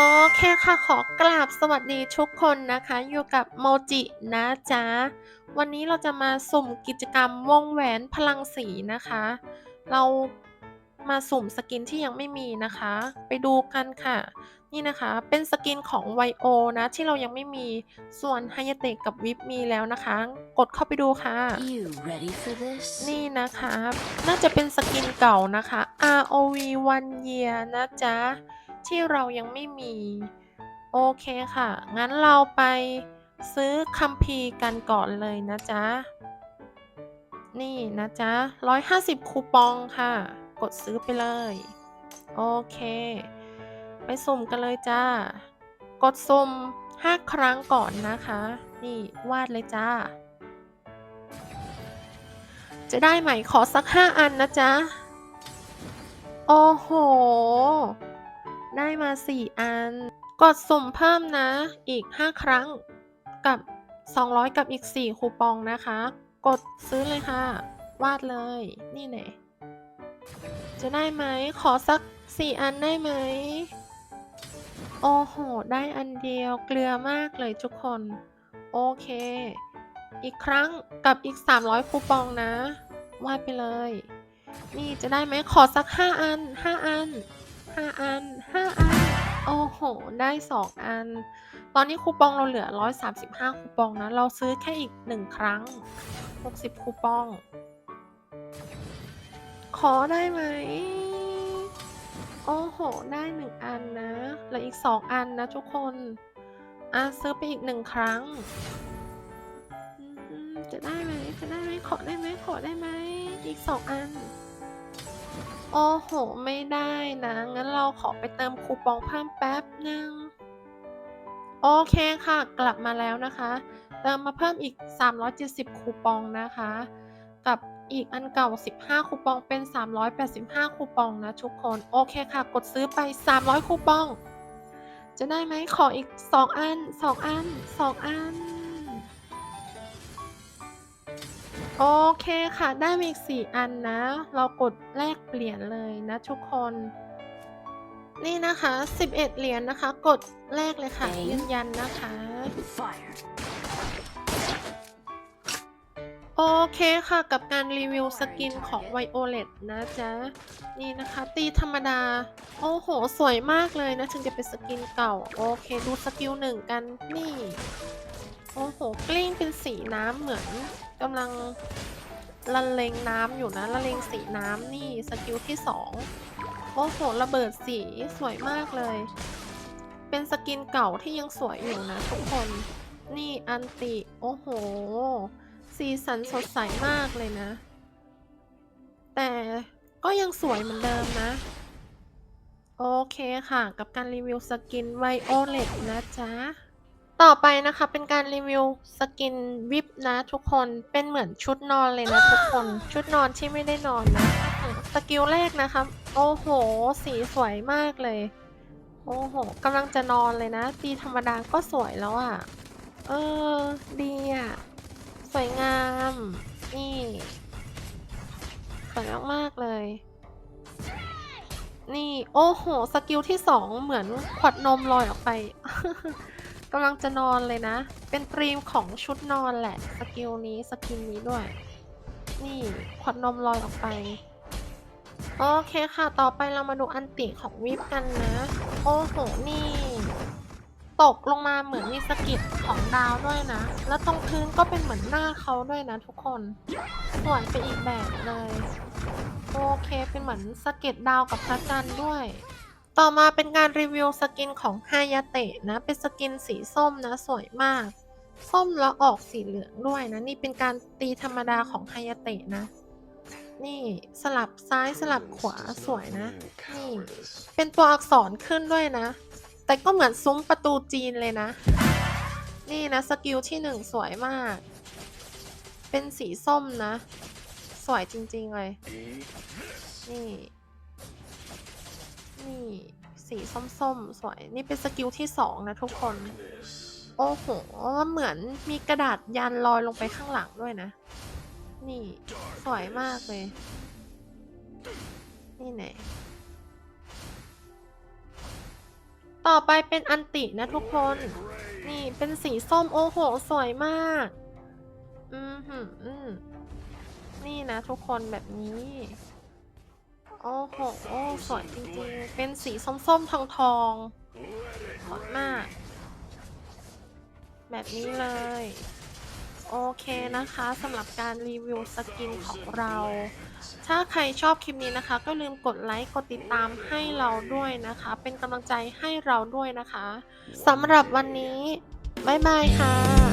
โอเคค่ะขอกราบสวัสดีทุกคนนะคะ อยู่กับโมจินะจ๊ะ วันนี้เราจะมาสุ่มกิจกรรมวงแหวนพลังสีนะคะ เรามาสุ่มสกินที่ยังไม่มีนะคะ ไปดูกันค่ะ นี่นะคะเป็นสกินของไวโอนะ ที่เรายังไม่มีส่วนไฮยาเตะกับวิปมีแล้วนะคะ กดเข้าไปดูค่ะ You ready for this? นี่นะคะ น่าจะเป็นสกินเก่านะคะ ROV one year นะจ๊ะ ที่เรายังไม่มี โอเคค่ะ งั้นเราไปซื้อคัมภีร์กันก่อนเลยนะจ๊ะ นี่นะจ๊ะ 150 คูปองค่ะ กดซื้อไปเลย โอเค ไปสุ่มกันเลยจ้า กดสุ่ม5 ครั้งก่อนนะคะ นี่วาดเลยจ้า จะได้ไหมขอสัก 5 อันนะจ๊ะ โอ้โห ได้มา 4 อัน กดสุ่มเพิ่มนะ อีก 5 ครั้งกับ 200 กับอีก 4 คูปองนะคะ กดซื้อเลยค่ะ วาดเลย นี่แน่จะได้ไหม ขอสัก 4 อันได้ไหม โอ้โห ได้อันเดียวเกลือมากเลยทุกคน โอเค อีกครั้งกับอีก 300 คูปองนะ วาดไปเลย นี่จะได้ไหม ขอสัก 5 อัน 5 อัน 5อัน5อัน โอ้โห ได้2อัน ตอนนี้คูปองเราเหลือ135คูปองนะ เราซื้อแค่อีก1ครั้ง60คูปอง ขอได้ไหม โอ้โห ได้1อันนะเหลืออีก2อันนะทุกคน อะซื้อไปอีก1ครั้ง จะได้ไหม จะได้ไหม ขอได้ไหม ขอได้ไหม อีก2อัน โอ้โห ไม่ได้นะ งั้นเราขอไปเติมคูปองเพิ่มแป๊บหนึ่งโอเคค่ะ กลับมาแล้วนะคะ เติมมาเพิ่มอีก 370 คูปองนะคะ กับอีกอันเก่า 15 คูปองเป็น 385 คูปองนะทุกคน โอเคค่ะ กดซื้อไป 300 คูปอง จะได้ไหมขออีก 2 อัน 2 อัน 2 อัน โอเคค่ะ ได้มาอีก 4 อันนะ เรากดแลกเปลี่ยนเลยนะทุกคน นี่นะคะ 11 เหรียญนะคะ กดแลกเลยค่ะโอเคยืนยันนะคะ Fire. โอเคค่ะกับการรีวิวสกินของ Violet นะจ๊ะ นี่นะคะ ตีธรรมดา โอ้โห สวยมากเลยนะ ถึงจะเป็นสกินเก่า โอเค ดูสกิลหนึ่งกัน นี่ โอ้โห กลิ้งเป็นสีน้ำเหมือน กำลังละเลงน้ำอยู่นะละเลงสีน้ำนี่สกิลที่สองโอ้โหระเบิดสีสวยมากเลย เป็นสกินเก่าที่ยังสวยอยู่นะทุกคนนี่อันติ โอ้โห สีสันสดใสมากเลยนะ แต่ก็ยังสวยเหมือนเดิมนะ โอเคค่ะ กับการรีวิวสกินไวโอเลตนะจ๊ะ ต่อไปนะคะเป็นการรีวิวสกินวิปนะทุกคนเป็นเหมือนชุดนอนเลยนะทุกคนชุดนอนที่ไม่ได้นอนนะสกิลแรกนะคะโอ้โห สีสวยมากเลย โอ้โหกำลังจะนอนเลยนะ ตีธรรมดาก็สวยแล้วอะ่ะ เออ ดีอะ่ะ สวยงาม นี่ สวยมากๆเลย นี่ โอ้โห สกิลที่สองเหมือนขวดนมลอยออกไป กำลังจะนอนเลยนะ เป็นตรีมของชุดนอนแหละ สกิลนี้สกินนี้ด้วย นี่ขวดนมลอยออกไป โอเคค่ะ ต่อไปเรามาดูอันติของวิปกันนะ โอ้โห นี่ ตกลงมาเหมือนมีสกิดของดาวด้วยนะ แล้วตรงพื้นก็เป็นเหมือนหน้าเขาด้วยนะทุกคนสวยไปอีกแบบเลย โอเค เป็นเหมือนสก็ดดาวกับพระจันทร์ด้วย ต่อมาเป็นการรีวิวสกินของฮายาเตะนะ เป็นสกินสีส้มนะสวยมาก ส้มแล้วออกสีเหลืองด้วยนะ นี่เป็นการตีธรรมดาของฮายาเตะนะ นี่สลับซ้ายสลับขวาสวยนะ นี่เป็นตัวอักษรขึ้นด้วยนะ แต่ก็เหมือนซุ้มประตูจีนเลยนะ นี่นะสกิลที่หนึ่งสวยมาก เป็นสีส้มนะ สวยจริงๆเลย นี่นี่ สีส้มๆ สวย นี่เป็นสกิลที่สองนะทุกคน โอ้โห เหมือนมีกระดาษยันลอยลงไปข้างหลังด้วยนะ นี่ สวยมากเลย นี่ไหน ต่อไปเป็นอันตินะทุกคน นี่เป็นสีส้มโอ้โห สวยมาก อืมหืมอืมนี่นะทุกคนแบบนี้ โอ้โหโอ้สวยจริงๆ เป็นสีส้มๆ ทองทองๆสวยมาก แบบนี้เลย โอเคนะคะสำหรับการรีวิวสกินของเรา ถ้าใครชอบคลิปนี้นะคะ ก็ลืมกดไลค์ กดติดตามให้เราด้วยนะคะ เป็นกำลังใจให้เราด้วยนะคะสำหรับวันนี้ บ๊ายบายค่ะ